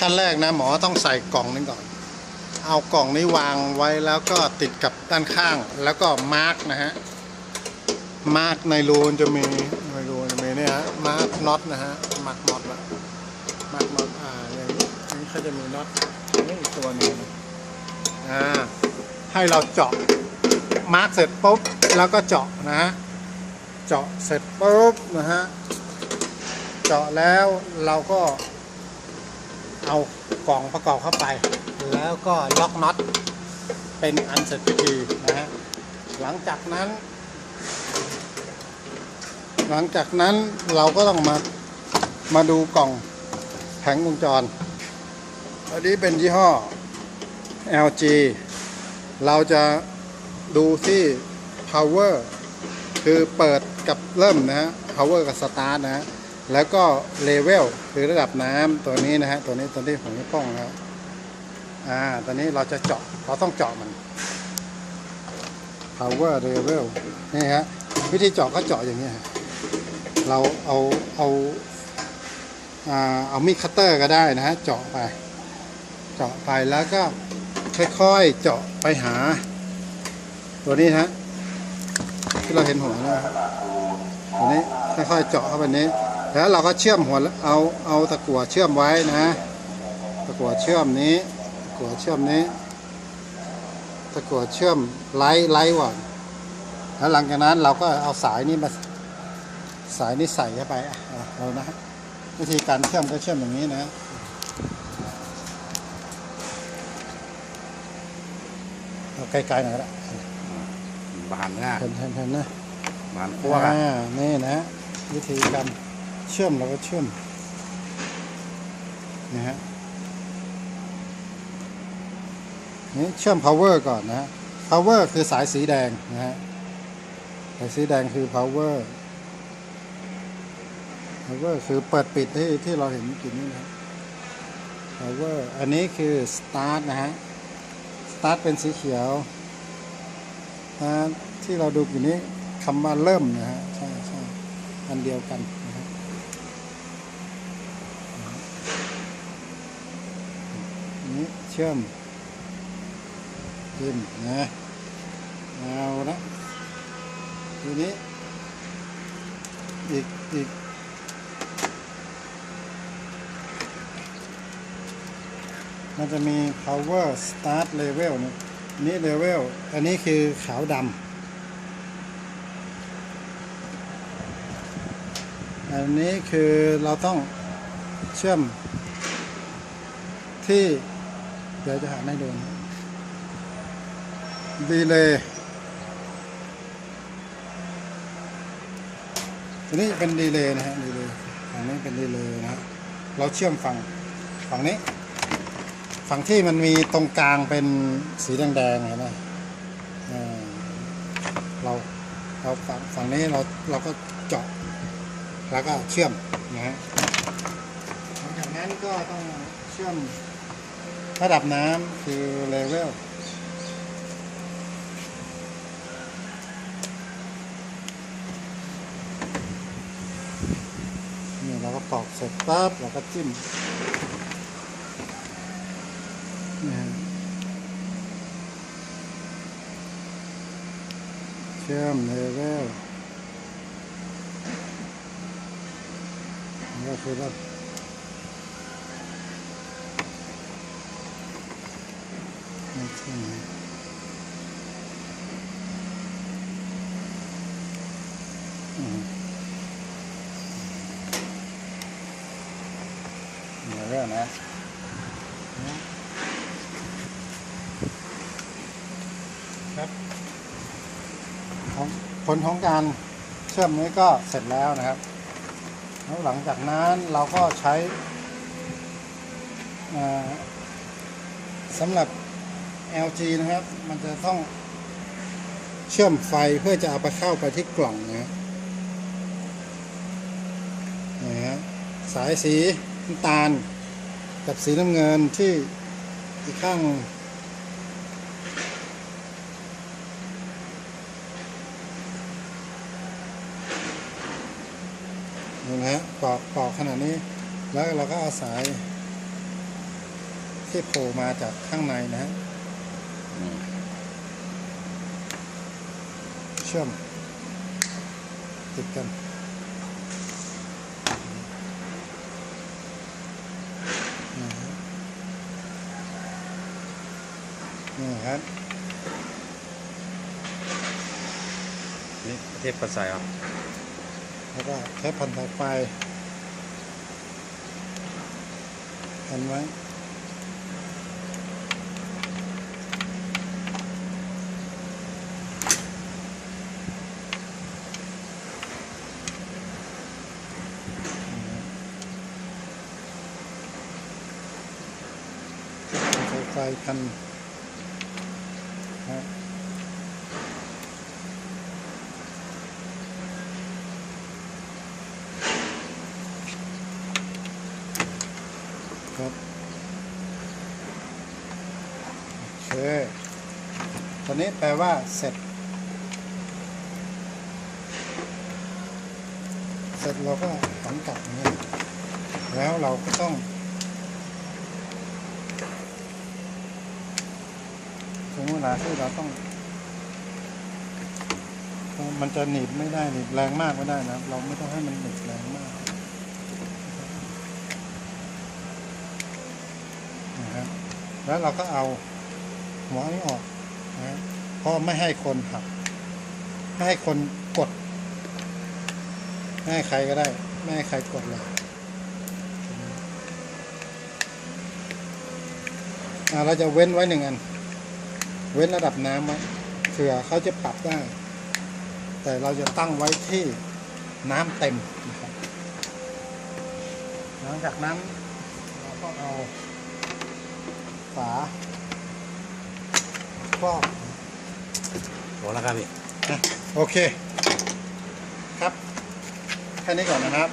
ขั้นแรกนะหมอต้องใส่กล่องนี้ก่อน เอากล่องนี้วางไว้แล้วก็ติดกับด้านข้างแล้วก็มาร์กนะฮะมาร์กในรูนจะมีในรูนจะมีเนี่ยฮะมาร์กน็อตนะฮะมาร์กน็อตละมาร์กน็อตอ่าอย่างนี้อันนี้เขาจะมีน็อตนี่อีกตัวหนึงอ่าให้เราเจาะมาร์กเสร็จปุ๊บแล้วก็เจาะนะฮะเจาะเสร็จปุ๊บนะฮะเจาะแล้วเราก็ เอากล่องประกอบเข้าไป แล้วก็ล็อกน็อตเป็นอันเสร็จพิธีนะฮะหลังจากนั้น หลังจากนั้นเราก็ต้องมามาดูกล่องแผงวงจร อันนี้เป็นยี่ห้อ LG เราจะดูที่ power คือเปิดกับเริ่มนะฮะ power กับ start นะฮะ แล้วก็ level คือระดับน้ำตัวนี้นะฮะตัวนี้ตัวที่ของนิ้วโป้งนะครับอ่าตอนนี้เราจะเจาะเราต้องเจาะมัน power level นี่ฮะวิธีเจาะก็เจาะอย่างนี้ฮะเราเอาเอาอ่าเอามีดคัตเตอร์ก็ได้นะฮะเจาะไป เจาะไปแล้วก็ค่อยๆเจาะไปหา ตัวนี้ฮะที่เราเห็นหัวนะครับตัวนี้ค่อยๆเจาะเข้าไปนี้ แล้วเราก็เชื่อมหัวเอาเอาตะกั่วเชื่อมไว้นะตะกั่วเชื่อมนี้ตะกั่วเชื่อมนี้ตะกั่วเชื่อมไล่ไล่ก่อนแล้วหลังจากนั้นเราก็เอาสายนี้มาสายนี้ใส่เข้าไปอะเอาเอานะฮะวิธีการเชื่อมก็เชื่อมอย่างนี้นะเอาไกลๆหน่อยก็ได้บานเนี่ยเห็นเห็นเห็นนะบานคั่วกันอ่านี่นะวิธีการ เชื่อมเราก็เชื่อมนะฮะนี่เชื่อม power ก่อนนะฮะ power คือสายสีแดงนะฮะสายสีแดงคือ power power คือเปิดปิดที่ที่เราเห็นกินนี่นะ power อันนี้คือ start นะฮะ start เป็นสีเขียวนะที่เราดูอยู่นี้คำว่าเริ่มนะฮะ ใช่ใช่อันเดียวกัน นี้เชื่อมขึ้นนะเอาละทีนี้ อีกอีกมันจะมี power start level เนี่ยนี่ level อันนี้คือขาวดำอันนี้คือเราต้องเชื่อมที่ เดี๋ยวจะหาให้ดูนะดีเลยตัวนี้เป็นดีเลยนะฮะดีเลยฝั่งนี้เป็นดีเลยนะฮะเราเชื่อมฝั่งฝั่งนี้ ฝั่งที่มันมีตรงกลางเป็นสีแดงๆเห็นไหมอ่าเราเราฝั่งฝั่งนี้เราเราก็เจาะแล้วก็เชื่อมนะฮะหลังจากนั้นก็ต้องเชื่อม ระดับน้ำคือเลเวลนี่เราก็ตอกเสร็จปั๊บเราก็จิ้มนะฮะเชื่อมเลเวลก็คือว่า ไม่ใช่นะอืมเดี๋ยวเรื่องนะครับของผลของการเชื่อมนี้ก็เสร็จแล้วนะครับ แล้วหลังจากนั้นเราก็ใช้สำหรับ LG นะครับ มันจะต้องเชื่อมไฟเพื่อจะเอาไปเข้าไปที่กล่องนะฮะนะฮะสายสีน้ำตาล กับสีน้ำเงินที่อีกข้างนี่นะฮะปอกปอกขนาดนี้ แล้วเราก็เอาสายที่โผล่มาจากข้างในนะฮะ เชื่อมติดกันนี่ฮะนี่ครับนี่เทปปัสไซอะแล้วก็ใช้พันสายไฟพันไว้ พันสายไฟพันนะครบโอเคตอนนี้แปลว่าเสร็จ เสร็จเราก็หันกลับอย่างนี้แล้วเราก็ต้อง ถึงเวลาที่เราต้องมันจะหนีบไม่ได้หนีบแรงมากไม่ได้นะ เราไม่ต้องให้มันหนีบแรงมากนะครับแล้วเราก็เอาหัวนี้ออกนะเพราะไม่ให้คนหักไม่ให้คนกดไม่ให้ใครก็ได้ ไม่ให้ใครกดเลยเราจะเว้นไว้หนึ่งอัน เว้นระดับน้ำไว้เผื่อเขาจะปรับได้ แต่เราจะตั้งไว้ที่น้ำเต็มนะครับหลังจากนั้นเราก็เอาฝาครอบโหแล้วครับพี่นะโอเค ครับ แค่นี้ก่อนนะครับ